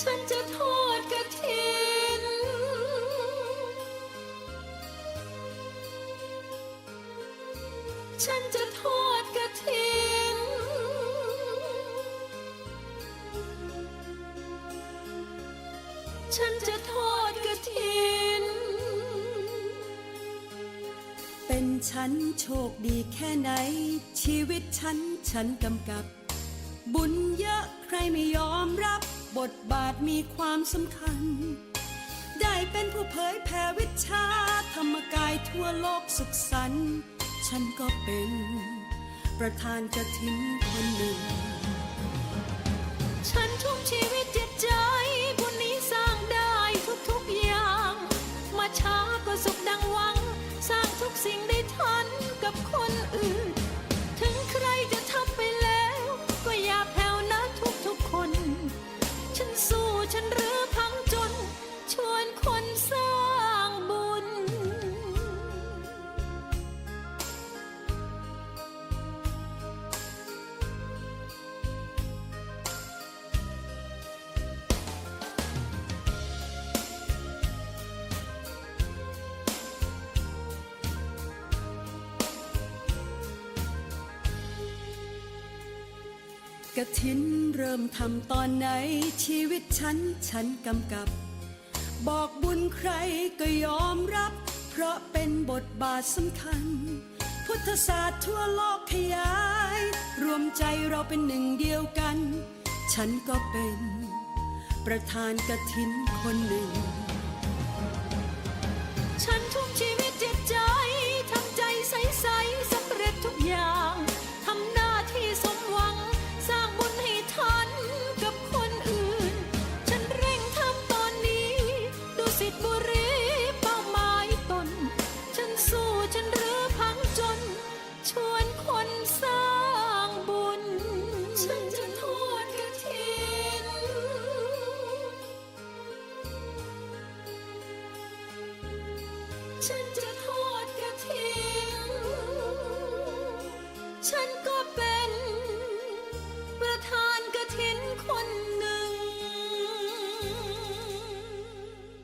ฉันจะทอดกระถินฉันจะทอดกระถินฉันจะทอดกระถิน เป็นฉันโชคดีแค่ไหน ชีวิตฉันฉันกำกับ บุญเยอะใครไม่ยอมรับ บทบาทมีความสำคัญ ได้เป็นผู้เผยแผ่วิชาธรรมกายทั่วโลกสุขสันต์ฉันก็เป็น ประธานกระถินคนหนึ่ง ฉันทุ่มชีวิตจิตใจบุญนี้สร้างได้ทุกๆอย่าง มาช้าก็สุขดังหวัง สร้างทุกสิ่งได้ทันกับคนอื่น กระถินเริ่มทำตอนไหนชีวิตฉันฉันกำกับ บอกบุญใครก็ยอมรับ เพราะเป็นบทบาทสำคัญ พุทธศาสตร์ทั่วโลกขยาย รวมใจเราเป็นหนึ่งเดียวกัน ฉันก็เป็น ประธานกระถินคนหนึ่ง ฉันทุ่มชีวิ คนสร้างบุญ ฉันจะทอดกระถินฉันจะ